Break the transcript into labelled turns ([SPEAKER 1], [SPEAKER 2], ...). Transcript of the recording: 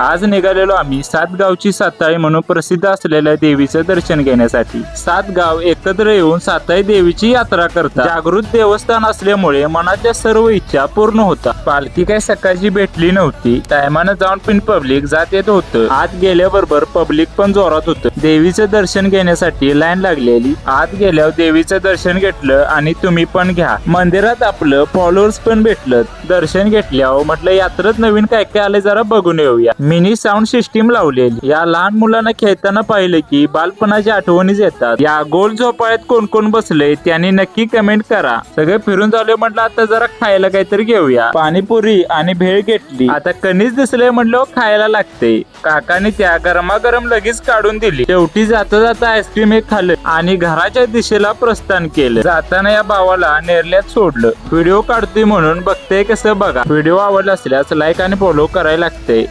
[SPEAKER 1] आज निघालेलो आम्ही सात गावची साताई म्हणून प्रसिद्ध असलेल्या देवीचं दर्शन घेण्यासाठी. सात गाव एकत्र येऊन साताई देवीची यात्रा करतात. जागृत देवस्थान असल्यामुळे मनाच्या सर्व इच्छा पूर्ण होतात. पालखी काही सकाळची भेटली नव्हती. टायमानं जाऊन पिन पब्लिक जात येत होतं. आत गेल्याबरोबर पब्लिक पण जोरात होतं. देवीचं दर्शन घेण्यासाठी लाईन लागलेली. आत गेल्यावर देवीचं दर्शन घेतलं आणि तुम्ही पण घ्या. मंदिरात आपलं फॉलोअर्स पण भेटलं. दर्शन घेतल्यावर म्हटलं यात्रेत नवीन काय काय आलं जरा बघून येऊया. मिनी साऊंड सिस्टीम लावलेली. या लहान मुलांना खेळताना पाहिलं की बालपणाच्या आठवणीच येतात. या गोल झोपाळ्यात कोण कोण बसले त्यांनी नक्की कमेंट करा. सगळे फिरून झाले म्हटलं आता जरा खायला काहीतरी घेऊया. पाणीपुरी आणि भेळ घेतली. आता कणीच दिसले म्हटलं खायला लागते. काकाने त्या गरमागरम लगेच काढून दिली. शेवटी जाता जाता आईस्क्रीम एक खाल्लं आणि घराच्या दिशेला प्रस्थान केलं. जाताना या भावाला नेरल्यात सोडलं. व्हिडिओ काढतोय म्हणून बघते कसं बघा. व्हिडिओ आवडला असल्यास लाईक आणि फॉलो करायला लागते.